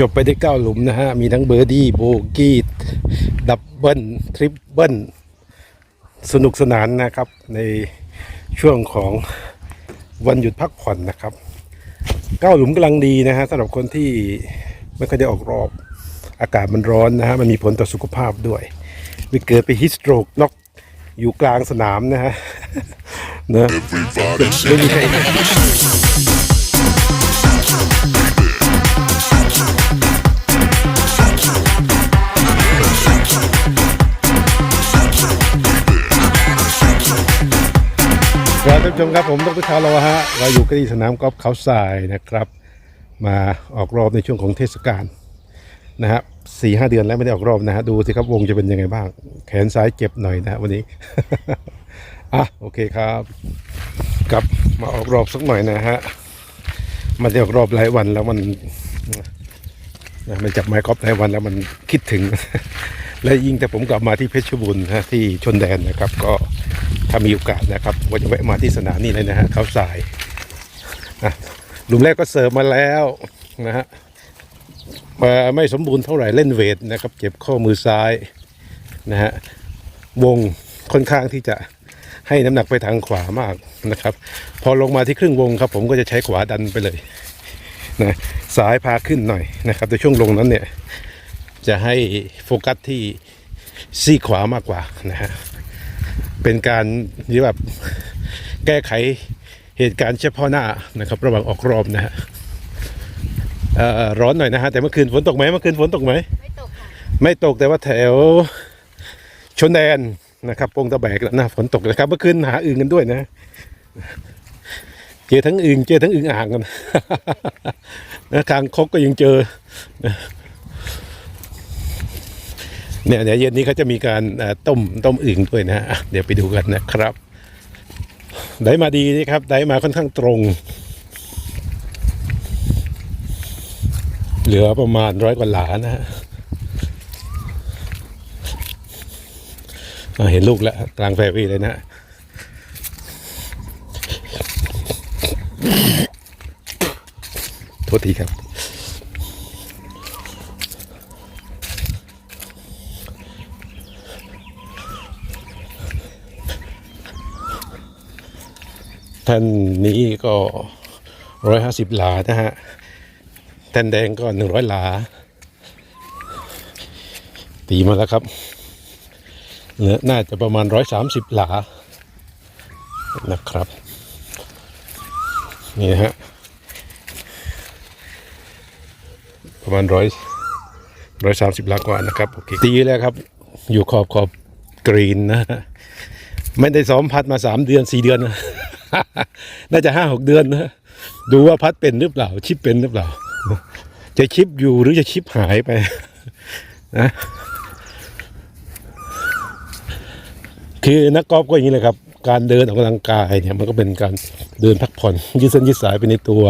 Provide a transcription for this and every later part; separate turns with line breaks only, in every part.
จบไปได้เก้าหลุมนะฮะ มีทั้งเบอร์ดี้โบกี้ดับเบิลทริปเบิลสนุกสนานนะครับ ในช่วงของวันหยุดพักผ่อนนะครับเก้าหลุมกำลังดีนะฮะสำหรับคนที่ไม่ค่อยได้ออกรอบ อากาศมันร้อนนะฮะมันมีผลต่อสุขภาพด้วยไม่เกิดไปฮิสโตรกน็อกอยู่กลางสนามนะฮะเนอะไม่มีใคร ท่านผู้ชมครับผมดรชาโลฮะเราอยู่กันที่สนามกอล์ฟเขาทรายนะครับ มาออกรอบในช่วงของเทศกาลนะฮะสี่ห้าเดือนแล้วไม่ได้ออกรอบนะฮะดูสิครับวงจะเป็นยังไงบ้าง แขนซ้ายเจ็บหน่อยนะฮะวันนี้ อะโอเคครับกลับมาออกรอบสักหน่อยนะฮะมันได้ออกรอบหลายวันแล้วมันนะ มันจับไม้กอล์ฟหลายวันแล้วมันคิดถึง และยิ่งแต่ผมกลับมาที่เพชรบูรณ์นะที่ชนแดนนะครับ ก็ถ้ามีโอกาสนะครับว่าจะแวะมาที่สนามนี้เลยนะฮะเขาทรายอะหลุมแรกก็เสิร์ฟมาแล้วนะฮะมาไม่สมบูรณ์เท่าไหร่เล่นเวทนะครับ เจ็บข้อมือซ้ายนะฮะวงค่อนข้างที่จะให้น้ำหนักไปทางขวามากนะครับ พอลงมาที่ครึ่งวงครับ ผมก็จะใช้ขวาดันไปเลย นะซ้ายพาขึ้นหน่อยนะครับในช่วงลงนั้นเนี่ยจะให้โฟกัสที่ซี่ขวามากกว่านะฮะเป็นการที่แบบแก้ไขเหตุการณ์เฉพาะหน้านะครับ ระหว่างออกรอบนะฮะเอ่อร้อนหน่อยนะฮะแต่เมื่อคืนฝนตกไหมเมื่อคืนฝนตกไหม
ไม่ตกค่ะ
ไม่ตกแต่ว่าแถวชนแดนนะครับปงตะแบกแล้วนะฝนตกนะครับ เมื่อคืนหาอึ่งกันด้วยนะเจ อทั้งอึงเจอทั้งอึงอ่างกันนะคางคกก็ยังเจอเนี่ยเดี๋ยวเย็นนี้เขาจะมีการต้มต้มอึ่งด้วยนะเดี๋ยวไปดูกันนะครับ ได้มาดีนะครับ ได้มาค่อนข้างตรง เหลือประมาณร้อยกว่าหลานะฮะเห็นลูกแล้วกลางแฟร์วี่เลยนะฮะโท ษทีครับ ท่านนี้ก็ร้อยห้าสิบหลานะฮะแท่นแดงก็หนึ่งร้อยหลา ตีมาแล้วครับเหลือน่าจะประมาณร้อยสามสิบหลานะครับ นี่ฮะ ประมาณร้อยร้อยสามสิบลากว่านะครับโอเคตีแล้วครับ อยู่ขอบขอบกรีนนะฮะไม่ได้ซ้อมพัดมาสามเดือนสี่เดือนนะน่าจะห้าหกเดือนนะดูว่าพัดเป็นหรือเปล่า ชิปเป็นหรือเปล่า จะชิปอยู่หรือจะชิปหายไปนะคือนักกอล์ฟก็อย่างนี้เลยครับ การเดินออกกำลังกายเนี่ยมันก็เป็นการเดินพักผ่อนยืดเส้นยืดสายไปในตัว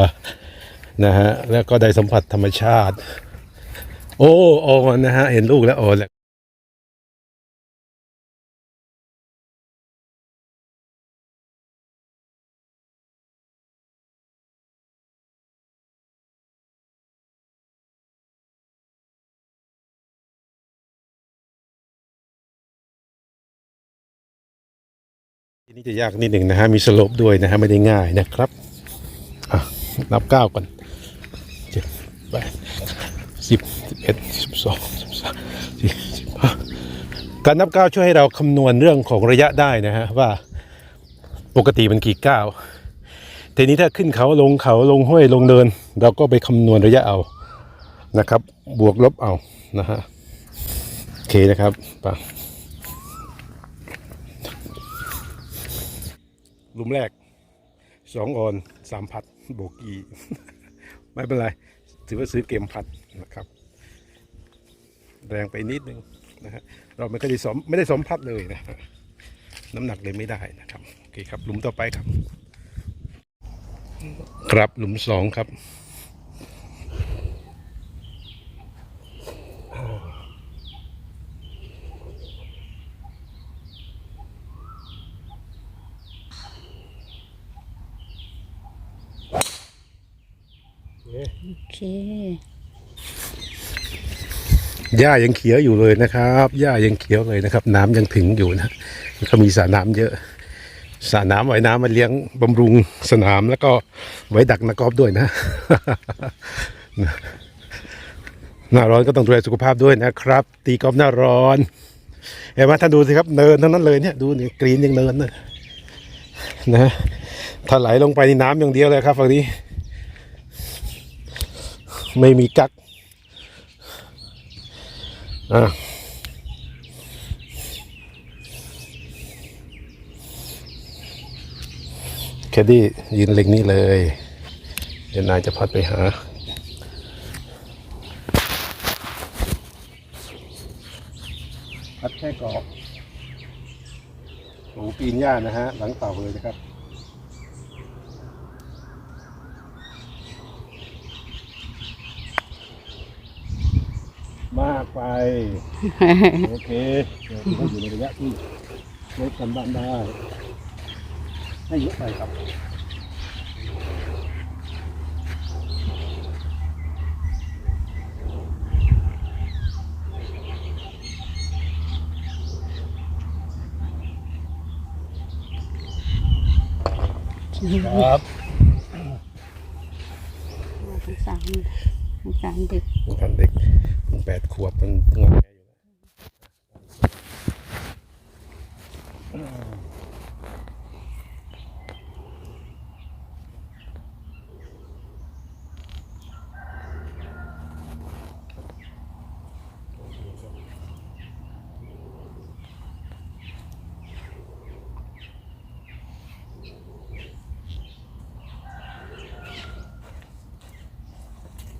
นะฮะแล้วก็ได้สัมผัสธรรมชาติ โอ้ออนนะฮะเห็นลูกแล้วออนแล้วทีนี้จะยากนิดหนึ่งนะฮะ มีสโลปด้วยนะฮะ ไม่ได้ง่ายนะครับ อะ นับเก้าก่อน สิบสิบเอ็ดสิบสองสิบสามสิบห้าการนับก้าวช่วยให้เราคำนวณเรื่องของระยะได้นะฮะว่าปกติมันกี่ก้าวทีนี้ถ้าขึ้นเขาลงเขาลงห้วยลงเดิน เราก็ไปคำนวณระยะเอานะครับ บวกลบเอานะฮะโอเคนะครับปหลุมแรกสองออนสามพัดโบกี้ ไม่เป็นไร ถือว่าซื้อเกมพัด นะครับ แรงไปนิดนึงนะฮะเราไม่เคยได้ซ้อมไม่ได้ซ้อมพัดเลยนะน้ำหนักเลยไม่ได้นะครับโอเคครับหลุมต่อไปครับ ครับหลุมสองครับ
โอเค
หญ้ายังเขียวอยู่เลยนะครับหญ้ายังเขียวเลยนะครับ น้ำยังถึงอยู่นะก็มีสระน้ำเยอะสระน้ำไว้น้ำมาเลี้ยงบำรุงสนามแล้วก็ไว้ดักนักกอล์ฟด้วยนะหน้าร้อนก็ต้องดูแลสุขภาพด้วยนะครับ ตีกอล์ฟหน้าร้อนเห็นไหมท่านดูสิครับเนินทั้งนั้นเลยเนี่ยดูเนี่ยกรีนยังเนินนะนะถ้าไหลลงไปในน้ำอย่างเดียวเลยครับฝั่งนี้ ไม่มีกัก อะแคดดี้ยืนเล็งนี่เลย เดี๋ยวนายจะพัดไปหา พัดแค่เกาะหลงปีนหญ้านะฮะ หลังเต่าเลยนะครับ มากไป โอเคเดี๋ยวต้องอยู่ในระยะที่ลดกันบ้านได้ให้เยอะไปครับครับ
สงสารสงสารเด็ก
พันเด็กมัน แปดขวบมันงอแงอยู่แล้ว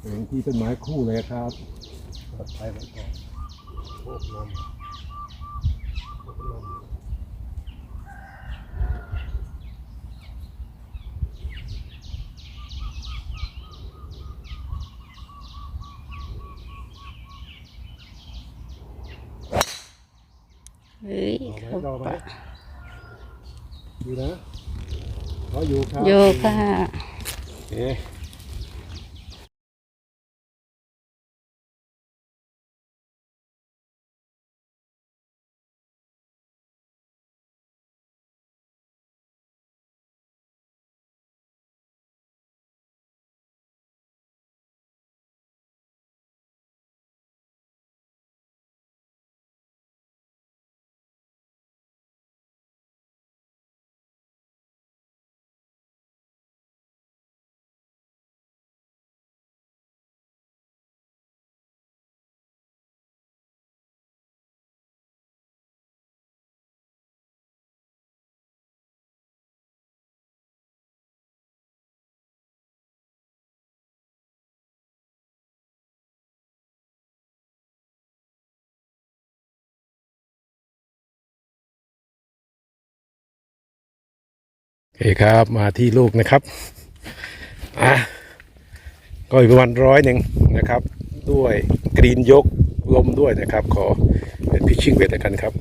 เป็นที่ต้นไม้คู่เลยครับ ปลอดภัยไว้ก่อนโอบลมโอบลม
เฮ้ย
รอ
เขา
ไหมรอไหม
ปะ
อยู่นะรออยู่ครับ
โยค่ะ
โอเค โอเคครับมาที่ลูกนะครับอะก็อีกประมาณร้อยหนึ่งนะครับ ด้วยกรีนยกลมด้วยนะครับ ขอเป็นพิชชิ่งเวทกันครับ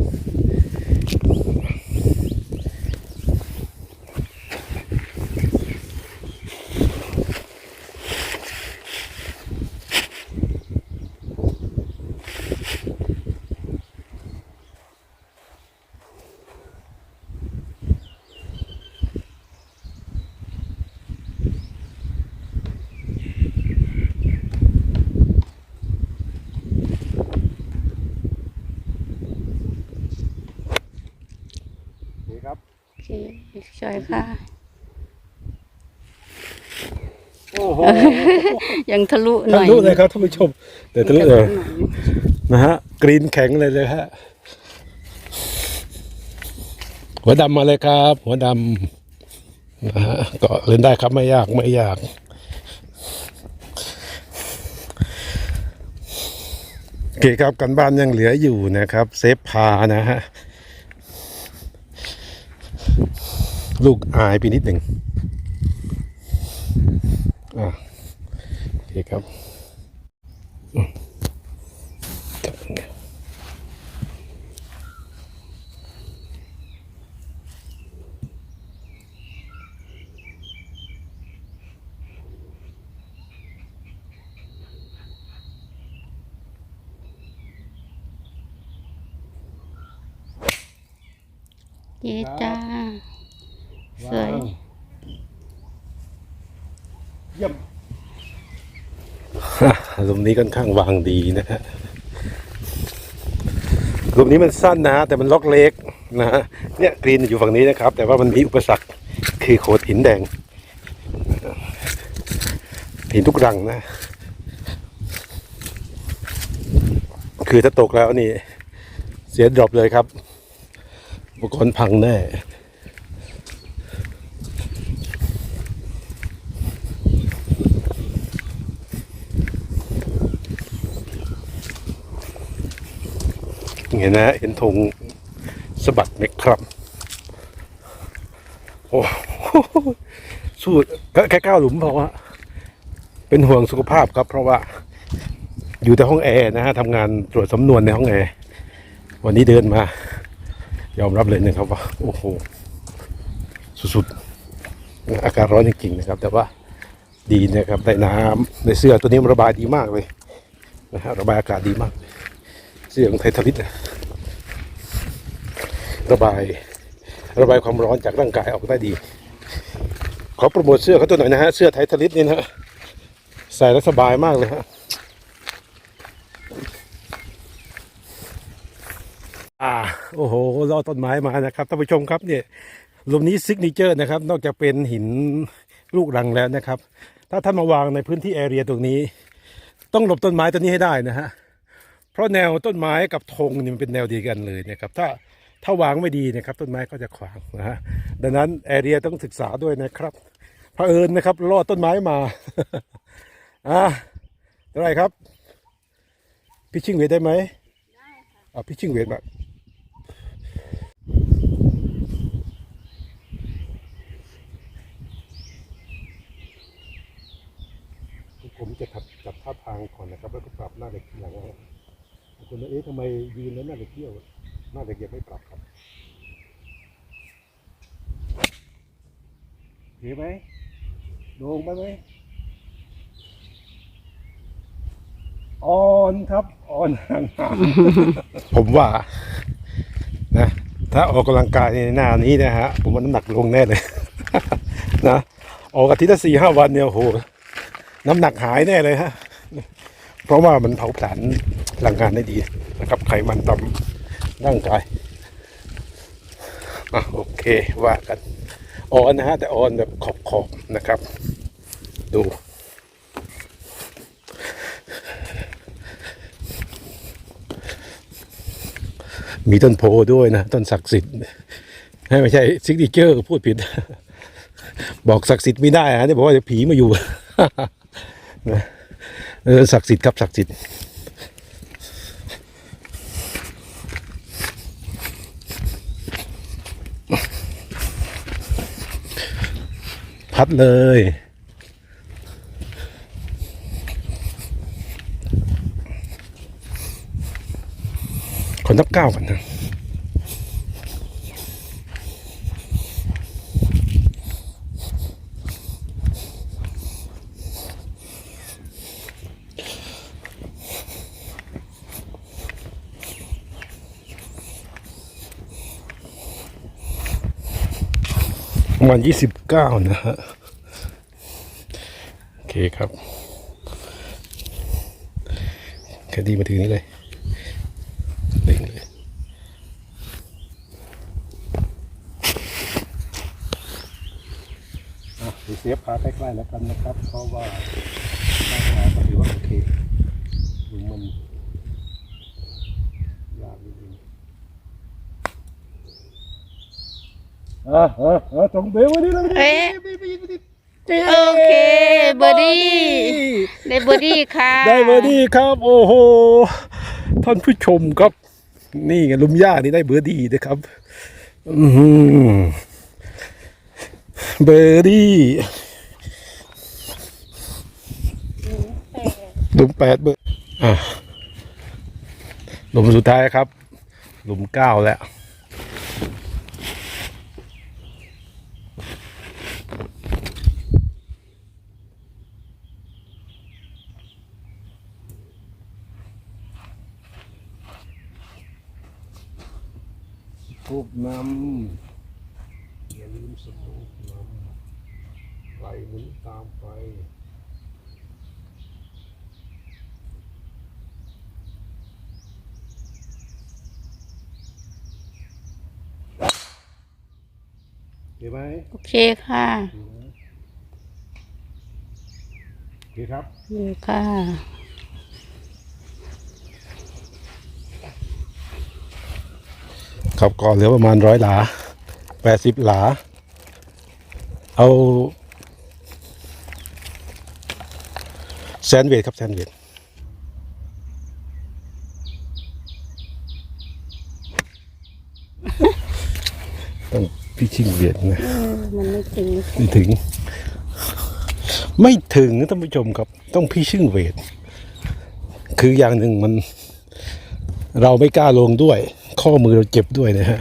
โอเคครับ
โอเค ช่วยค่ะ
โอ้โห
ยังทะลุหน่
ทะ
อย
ลุเลยครับท่านผู้ชมแต่ทะลุเลย นะฮะกรีนแข็งเลยเลยฮะหัวดำมาเลยครับ หัวดำนะฮะก็เล่นได้ครับไม่ยากไม่ยากโอเคครับกันบ้านยังเหลืออยู่นะครับ เซฟพานะฮะ ลูกอายไปนิดหนึ่งอะโอเคครับ
เย้จ้า
ลุมนี้ค่อนข้างวางดีนะฮะลุมนี้มันสั้นนะฮะแต่มันล็อกเล็กนะฮะเนี่ยกรีนอยู่ฝั่งนี้นะครับ แต่ว่ามันมีอุปสรรคคือโขดหินแดงหินทุกรังนะ คือถ้าตกแล้วนี่ เสียดรอปเลยครับ อุปกรณ์พังแน่ เห็นนะเห็นธงสะบัดไหมครับ โอ้โหสู้แค่เก้าหลุมพอฮะเป็นห่วงสุขภาพครับ เพราะว่า อยู่แต่ห้องแอร์นะฮะทำงานตรวจสำนวนในห้องแอร์วันนี้เดินมา ยอมรับเลยนะครับว่า โอ้โห สุดๆ อากาศร้อนจริงๆนะครับ แต่ว่าดีนะครับได้น้ำในเสื้อตัวนี้มันระบายดีมากเลยนะฮะระบายอากาศดีมาก เสื้อของไททาริสนะ ระบาย ระบายความร้อนจากร่างกายออกได้ดี ขอโปรโมทเสื้อเขาตัวหน่อยนะฮะ เสื้อไททาริสนี่นะฮะ ใส่แล้วสบายมากเลยฮะอ่าโอ้โหรอต้นไม้มานะครับท่านผู้ชมครับเนี่ยหลุมนี้ซิกเนเจอร์นะครับ นอกจากเป็นหินลูกรังแล้วนะครับ ถ้าท่านมาวางในพื้นที่แอเรียตรงนี้ ต้องหลบต้นไม้ต้นนี้ให้ได้นะฮะเพราะแนวต้นไม้กับธงนี่มันเป็นแนวเดียวกันเลยนะครับ ถ้า ถ้าวางไม่ดีนะครับต้นไม้ก็จะขวางนะฮะดังนั้นแอเรียต้องศึกษาด้วยนะครับเผอิญนะครับลอดต้นไม้มาอ่าเท่าไหรครับพิชชิ่งเวทได้ไหมได้ค่ะอ่าพิชชิ่งเวทมาผมจะจับจับท่าทางก่อนนะครับ แล้วก็ปรับหน้าเด็กทีหลังนะบางคนว่าเอ๊ะทำไมยืนแล้วหน้าเด็กเที่ยวห น้าเด็กยังไม่ปรับครับเห็นไหมโด่งไปไหมอ่อนครับอ่อนห่างผมว่า นะ ถ้าออกกำลังกายในหน้านี้นะฮะ ผมว่าน้ำหนักลงแน่เลย นะ ออกอาทิตย์ละสี่ห้าวันเนี่ยโอ้โหน้ำหนักหายแน่เลยฮะ เพราะว่ามันเผาผลาญพลังงานได้ดีนะครับ ไขมันต่ำ ร่างกายอะโอเคว่ากันอ่อนนะฮะแต่อ่อนแบบขอบขอบนะครับ ดูมีต้นโพด้วยนะ ต้นศักดิ์สิทธิ์ให้ไม่ใช่ซิกดิเจอร์พูดผิด บอกศักดิ์สิทธิ์ไม่ได้ฮะนี่บอกว่าเดี๋ยวผีมาอยู่นะศักดิ์สิทธิ์ครับศักดิ์สิทธิ์ พัดเลยคนนับเก้ากันนะ มาณยี่สิบเก้านะฮะ โอเคครับแค่ดีมาถึงนี้เลยเล่งเลยอะดูเซฟพาใกล้ๆแล้วกันนะครับ เพราะว่าหน้าตาก็ถือว่าโอเคดูมันยากจริงๆ อะอะอะตรงเบลวันนี้แล้ว
เอ๊ะ โอเคเบอร์ดี้ได้เบอร์ดี้ค่ะ
ได้เบอร์ดี้ครับ โอ้โหท่านผู้ชมครับ นี่ไงลุมย่านี่ได้เบอร์ดี้นะครับอือหือเบอร์ดี้หลุมแปดเบอร์อะหลุมสุดท้ายครับ หลุมเก้าแล้ว ทูบนำสโลปนำไหลหมุนตามไปเห็นไหม
โอเคค่ะ
โอเคครับ
โอเคค่ะ
ครับก็เหลือประมาณร้อยหลาแปดสิบหลา เอาแซนด์วิชครับแซนด์วิชต้องพิชิงเวียดนะ
เออมันไม่ถึง
ไม่ถึง ไม่ถึงนะท่านผู้ชมครับ ต้องพี่ชึ่งเวทคืออย่างหนึ่งมัน เราไม่กล้าลงด้วย ข้อมือเราเจ็บด้วยนะฮะ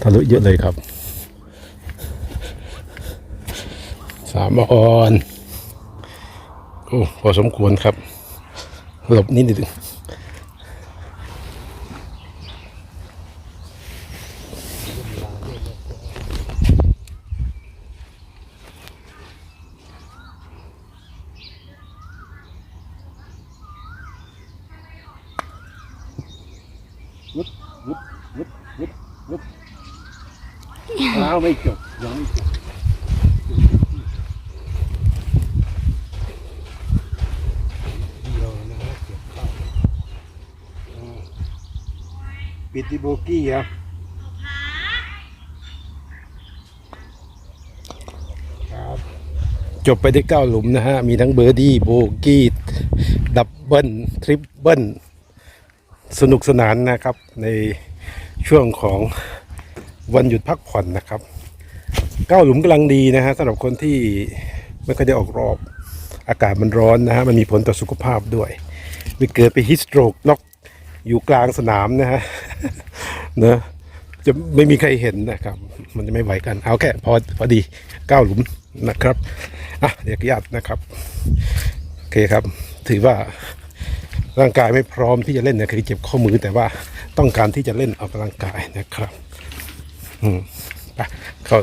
ทะลุเยอะเลยครับ สามออน โอ้ พอสมควรครับ หลบนิดหนึ่งวุบวุบวุบวุบวุบ อ้าวไม่จบยังไม่จบเดียวนะฮะเก็บเข้าอ่าปิดที่โบกี้ครับครับจบไปได้เก้าหลุมนะฮะ มีทั้งเบอร์ดี้โบกี้ดับเบิลทริปเบิลสนุกสนานนะครับในช่วงของ วันหยุดพักผ่อนนะครับเก้าหลุมกำลังดีนะฮะสำหรับคนที่ไม่ค่อยได้ออกรอบ อากาศมันร้อนนะฮะมันมีผลต่อสุขภาพด้วยไม่เกิดไปฮิสโตรกน็อกอยู่กลางสนามนะฮะเนะจะไม่มีใครเห็นนะครับ มันจะไม่ไหวกันเอาแค่พอพอดีเก้าหลุมนะครับอะเดี๋ยวขออนุญาตนะครับโอเคครับ ถือว่าร่างกายไม่พร้อมที่จะเล่นนะคือเจ็บข้อมือแต่ว่าต้องการที่จะเล่นออกกำลังกายนะครับ อืมไปเข้า